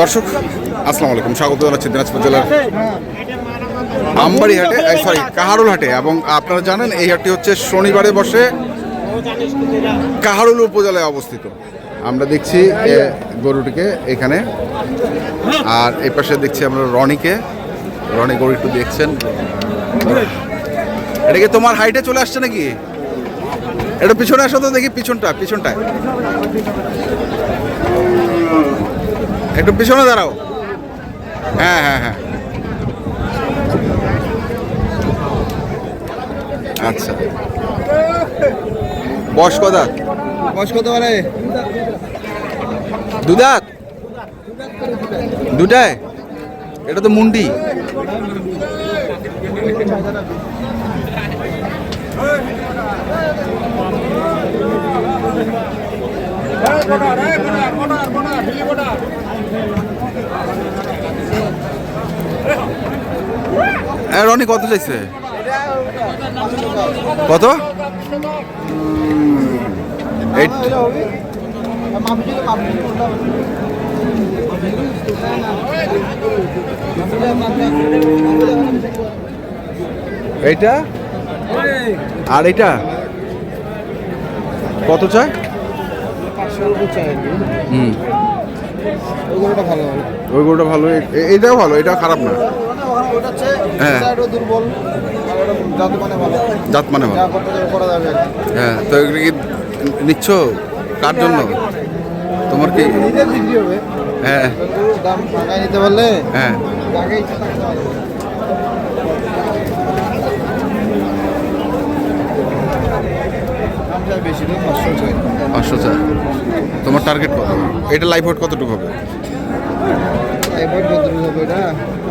দর্শক, আসসালামু আলাইকুম। স্বাগত জানাচ্ছি দিনাজপুর জেলার আমবাড়ি হাটে সরি কাহারুল হাটে এবং আপনারা জানেন, এই হাটটি হচ্ছে শনিবারে বসে কাহারুল উপজেলায় অবস্থিত। আমরা দেখছি গরুটিকে এখানে। আর এই পাশে দেখছি আমরা রনিকে। রনি গরু একটু দেখছেন। এটা কি তোমার হাইটে চলে আসছে নাকি? এটা পিছনে আসো তো দেখি, পিছনটা, পিছনটায়। একটু পিছনে দাঁড়াও হ্যাঁ হ্যাঁ হ্যাঁ আচ্ছা বয়স কদা বয়স কত বলে দুদাত দুটায় এটা তো মুন্ডি হ্যাঁ রনি কত চাইছে? কত? এইটা। আর এইটা? কত চায়? হুম। ওগুলোটা ভালো ওই গরুটা ভালো এটাও ভালো এটাও খারাপ না। হ্যাঁ। জাত মানে ভালো। জাত মানে হ্যাঁ তো এগুলো কি নিচ্ছ? কার জন্য? তোমার কি? হ্যাঁ। দাম নিতে পারলে হ্যাঁ। পাঁচশো চার তোমার টার্গেট কত? এটা লাইফ হোট কতটুকু হবে? লাইফ এবার কতটুকু হবে এটা?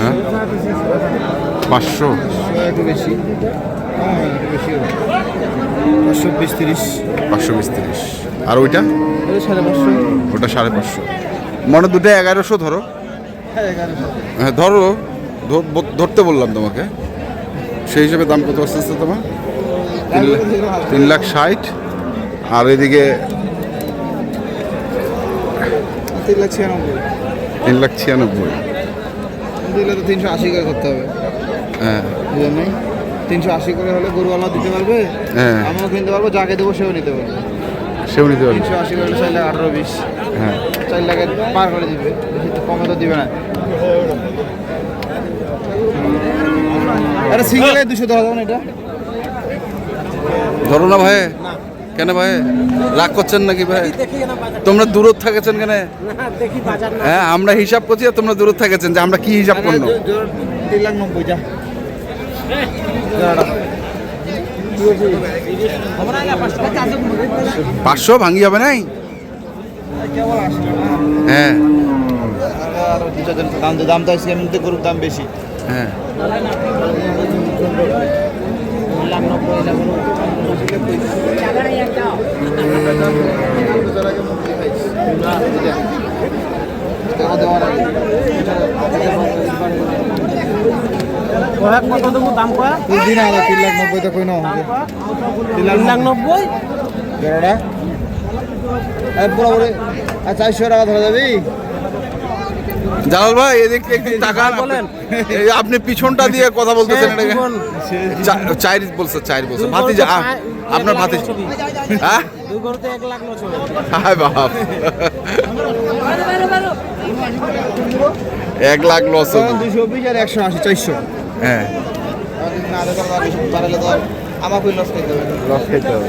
হ্যাঁ? পাঁচশো? একটু বেশি। হ্যাঁ পাঁচশো বিশ তিরিশ। পাঁচশো বিশ তিরিশ। আর ওইটা? সাড়ে পাঁচশো। ওটা সাড়ে পাঁচশো। মনে দুটো এগারোশো ধরো। হ্যাঁ হ্যাঁ ধরো ধরতে বললাম তোমাকে। সেই হিসেবে দাম কত আসতে আসতে তোমার? তিন লাখ তিন লাখ ষাট। আর এদিকে তিন লাখ ছিয়ানব্বই। তিন লাখ ছিয়ানব্বই। দিলে তো তিনশো আশি করে করতে হবে। হ্যাঁ। বুঝলেন তিনশো আশি করে হলে গরুওয়ালা দিতে পারবে হ্যাঁ। আমিও কিনতে পারব যাকে দেবো সেও নিতে পারবে। সেও নিতে পারবে। তিনশো আশি করে চার লাখ আঠারো বিশ। হ্যাঁ। চার লাখে পার করে দিবে বেশি তো কমে তো দিবে না। আরে সিঙ্গেলে দুশো না এটা? ধরো না ভাই। কেন ভাই? রাগ করছেন নাকি ভাই? তোমরা দূরত থাকেছেন কেন? হ্যাঁ আমরা হিসাব করছি আর তোমরা দূরত থাকেছেন যে আমরা কি হিসাব করব পাঁচশো ভাঙি যাবে নাই? হ্যাঁ। দাম তো দাম তো এমনিতে গরুর দাম বেশি। হ্যাঁ। কত দেবো? দাম কয়া? তিন লাখ নব্বই তো কই না তিন লাখ নব্বই? জোড়াটা আর চারশো টাকা ধরা যাবি? জালাল ভাই এদিক একটু তাকান। বলেন। আপনি পিছনটা দিয়ে কথা বলতেছেন এটাকে। চাইর বলছে চাইর বলছে। ভাতিজা আপনার ভাতিজা। হ্যাঁ? এক লাখ নশো হায় বাপ এক লাখ লস দুশো বিশ আর একশো আশি চারশো। হ্যাঁ। আমাকে লস খাইতে হবে। লস খেতে হবে।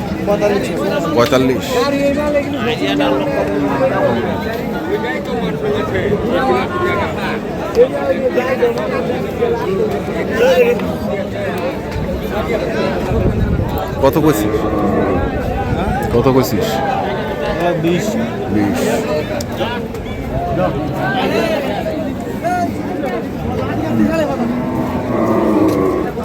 পঁয়তাল্লিশ। কত কইছিস? কত কইছিস? বিশ। বিশ।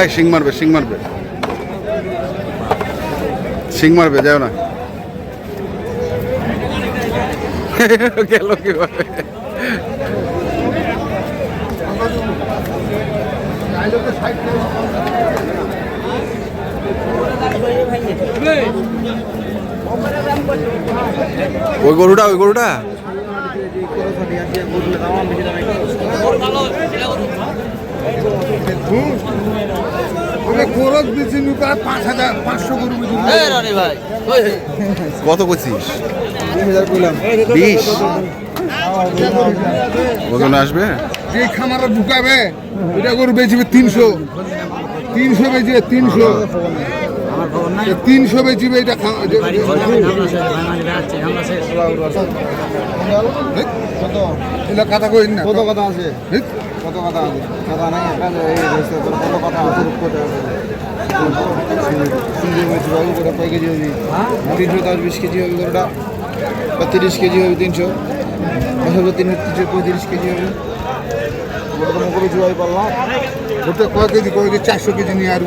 এই শিং মারবে শিং মারবে। শিং মারবে যাও না। গেল কীভাবে? ওই গরুটা ওই গরুটা? কত করছিস? ওজন আসবে? যে খামারে ঢুকাবে এটা গরু বেচবে তিনশো। তিনশো বেচবে তিনশো। তিনশো বেচবে এটা এগুলা কথা কই না। কত কথা আছে? কত কথা আছে? কথা নাই কত কথা আছে? বাবু করে কয় কেজি হবে? তিনশো দশ বিশ কেজি হবে গরুটা বা তিরিশ কেজি হবে তিনশো বছর তিন তিনশো পঁয়ত্রিশ কেজি হবে। গরুটা মুখে বেচবে পারলাম ওটা কয় কেজি? কয় কেজি? চারশো কেজি নিয়ে আর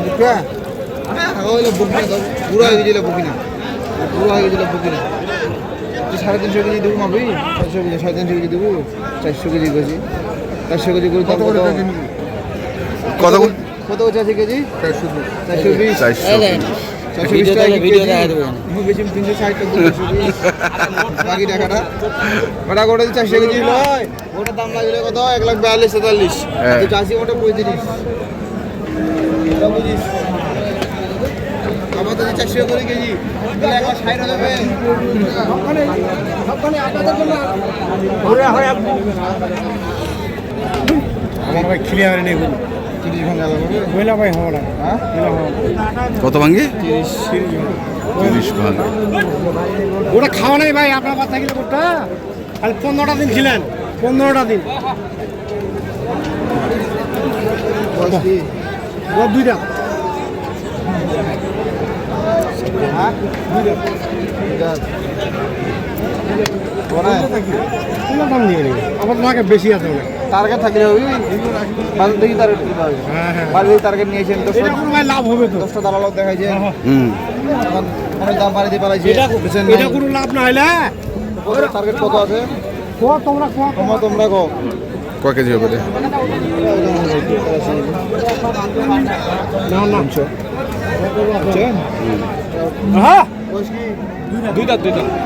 বুকটা ওইলে বুকি না পুরো হয়ে গেছিল বুকি না পুরো হয়ে গেছিল বুকি না সাড়ে তিনশো কেজি দেবো মাবি চারশো কেজি সাড়ে তিনশো কেজি দেবো? চারশো কেজি কেজি চারশো কেজি করে কত কত? কত করছে আছে কেজি? চারশো চারশো বিশ। চারশো চারশো বিশ টাকা ভিডিও দেখা দেবে বেশি তিনশো ষাট টাকা বাকি টাকাটা। ওটা গোটা চারশো কেজি নয় ওটার দাম লাগলে কত? এক লাখ বিয়াল্লিশ তেতাল্লিশ হ্যাঁ। তো চাষি ওটা পঁয়ত্রিশ। বুঝিস চারশো করে কেজি ষাট হয়ে আমার ভাই ক্লিয়ার নেই হ্যাঁ? কত ভাঙ্গি? তিরিশ তিরিশ ওটা খাওয়া নাই ভাই আপনার কথা গেলে ওটা খালি পনেরোটা দিন ছিলেন পনেরোটা দিন। দুইটা হ্যাঁ কোনো দাম দিয়ে নেই আমার তোমাকে বেশি আছে অনেক টার্গেট থাকলে হবে। দেখি টার্গেট করতে হবে হ্যাঁ হ্যাঁ টার্গেট নিয়েছেন দশটা এটা কোনো ভাই লাভ হবে তো? দশটা দালালক দেখাইছে। হুম। অনেক দাম বাড়িতে পালাইছে। এটা কোনো লাভ না টার্গেট কত আছে? তোমরা কো তোমরা তোমরা কো কয় কেজি হবে না না? হ্যাঁ দুইটা দুইটা কথা।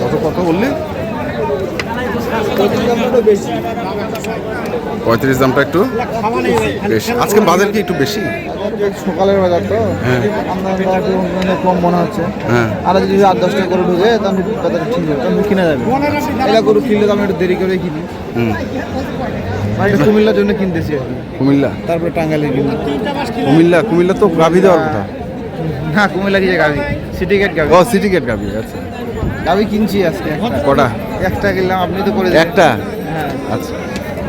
কত কত বললি পঁয়ত্রিশ দামটা একটু বেশি। আজকে বাজার কি একটু বেশি? সকালের বাজার তো। হ্যাঁ। মানে কম মনে হচ্ছে হ্যাঁ। আর যদি আট দশটা করে ঢুকে তাহলে বাজার ঠিক হবে তখন কিনা যাবে। এটা গরু কিনলে তো আমি একটু দেরি করে কিনি। কুমিল্লার জন্য কিনতেছি কুমিল্লা? তারপরে টাঙ্গাইলে কিনি কুমিল্লা কুমিল্লা তো গাভি দেওয়ার কথা? না কুমিল্লা কি গাবি সিটি গেট গাবি ও সিটি গেট গাভি আচ্ছা। গাবি কিনছি আজকে কটা? একটা কিনলাম আপনি তো করে। একটা? হ্যাঁ। আচ্ছা।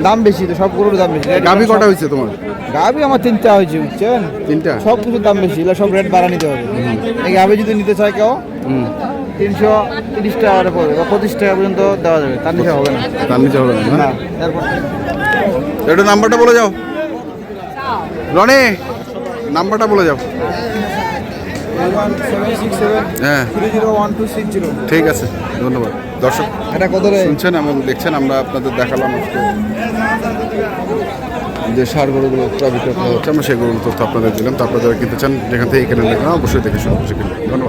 দাম বেশি তো সব গরুর দাম বেশি। গাভি কটা হয়েছে তোমার? গাবি আমার তিনটা হয়েছে বুঝছেন? তিনটা? সব কিছুর দাম বেশি এগুলো সব রেট বাড়া নিতে হবে। এই গাবি যদি নিতে চায় কেউ তিনশো তিরিশ টাকা করে পড়বে বা পঁচিশ টাকা পর্যন্ত দেওয়া যাবে তার নিচে হবে না। তার নিচে হবে না না? এরপর। নাম্বারটা বলে যাও। রনে নাম্বারটা বলে যাও। হ্যাঁ। ঠিক আছে ধন্যবাদ। দর্শক এটা কত শুনছেন এবং দেখছেন আমরা আপনাদের দেখালাম আজকে যে সার গরুগুলো ক্রয় বিক্রয় করা হচ্ছে আমরা সেগুলো গরুগুলো তথ্য আপনাদের দিলাম। তো আপনারা যারা কিনতে চান যেখান থেকে এখানে দেখলাম অবশ্যই দেখে শুনে কিনবেন। ধন্যবাদ।